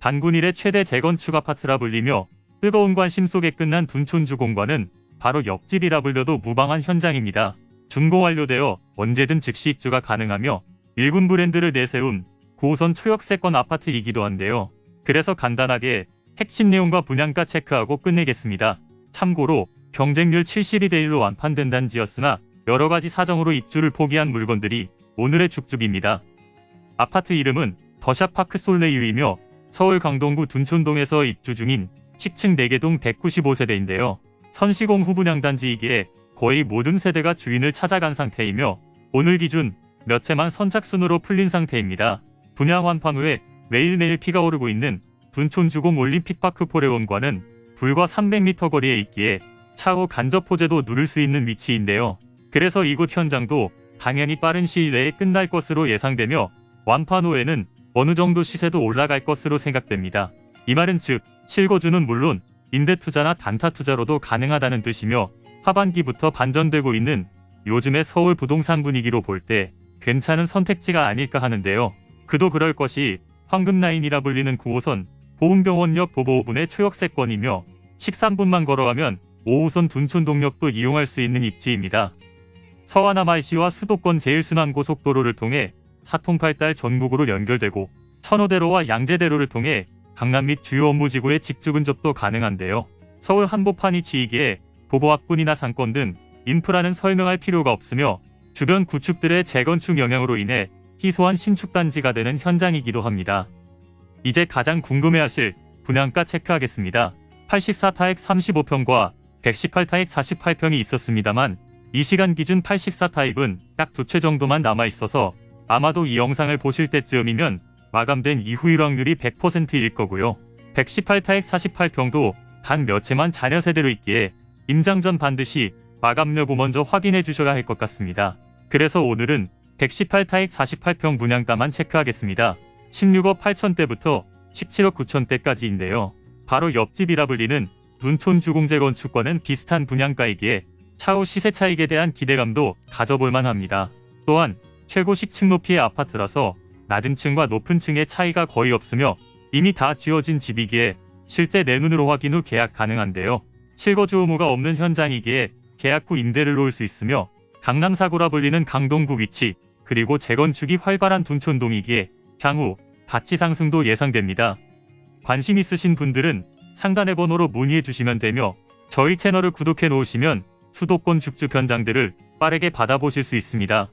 단군 일의 최대 재건축 아파트라 불리며 뜨거운 관심 속에 끝난 둔촌주 공관은 바로 옆집이라 불려도 무방한 현장입니다. 준공 완료되어 언제든 즉시 입주가 가능하며 일군 브랜드를 내세운 고우선 초역세권 아파트이기도 한데요. 그래서 간단하게 핵심 내용과 분양가 체크하고 끝내겠습니다. 참고로 경쟁률 72대 1로 완판된 단지였으나 여러 가지 사정으로 입주를 포기한 물건들이 오늘의 죽죽입니다. 아파트 이름은 더샵파크 솔레이유이며 서울 강동구 둔촌동에서 입주 중인 10층 4개동 195세대인데요. 선시공 후분양 단지이기에 거의 모든 세대가 주인을 찾아간 상태이며 오늘 기준 몇 채만 선착순으로 풀린 상태입니다. 분양 완판 후에 매일매일 피가 오르고 있는 둔촌주공 올림픽파크 포레온과는 불과 300m 거리에 있기에 차후 간접 호재도 누릴 수 있는 위치인데요. 그래서 이곳 현장도 당연히 빠른 시일 내에 끝날 것으로 예상되며 완판 후에는 어느 정도 시세도 올라갈 것으로 생각됩니다. 이 말은 즉 실거주는 물론 임대 투자나 단타 투자로도 가능하다는 뜻이며 하반기부터 반전되고 있는 요즘의 서울 부동산 분위기로 볼 때 괜찮은 선택지가 아닐까 하는데요. 그도 그럴 것이 황금라인이라 불리는 9호선 보훈병원역 도보 5분의 초역세권이며 13분만 걸어가면 5호선 둔촌동역도 이용할 수 있는 입지입니다. 서하나마이시와 수도권 제일순환고속도로를 통해 사통팔달 전국으로 연결되고 천호대로와 양재대로를 통해 강남 및 주요 업무지구의 직주 근접도 가능한데요. 서울 한복판이 지이기에 도보학군이나 상권 등 인프라는 설명할 필요가 없으며 주변 구축들의 재건축 영향으로 인해 희소한 신축단지가 되는 현장이기도 합니다. 이제 가장 궁금해하실 분양가 체크하겠습니다. 84타액 35평과 118타액 48평이 있었습니다만 이 시간 기준 84타입은 딱 두 채 정도만 남아 있어서 아마도 이 영상을 보실 때쯤이면 마감된 이후일 확률이 100%일 거고요. 118타액 48평도 단 몇 채만 자녀 세대로 있기에 임장 전 반드시 마감 여부 먼저 확인해 주셔야 할 것 같습니다. 그래서 오늘은 118타액 48평 분양가만 체크하겠습니다. 16억 8천대부터 17억 9천대까지인데요. 바로 옆집이라 불리는 눈촌 주공재 건축과는 비슷한 분양가이기에 차후 시세 차익에 대한 기대감도 가져볼 만합니다. 또한 최고 10층 높이의 아파트라서 낮은 층과 높은 층의 차이가 거의 없으며 이미 다 지어진 집이기에 실제 내 눈으로 확인 후 계약 가능한데요. 실거주 의무가 없는 현장이기에 계약 후 임대를 놓을 수 있으며 강남 사고라 불리는 강동구 위치 그리고 재건축이 활발한 둔촌동이기에 향후 가치 상승도 예상됩니다. 관심 있으신 분들은 상단의 번호로 문의해 주시면 되며 저희 채널을 구독해 놓으시면 수도권 죽주 현장들을 빠르게 받아보실 수 있습니다.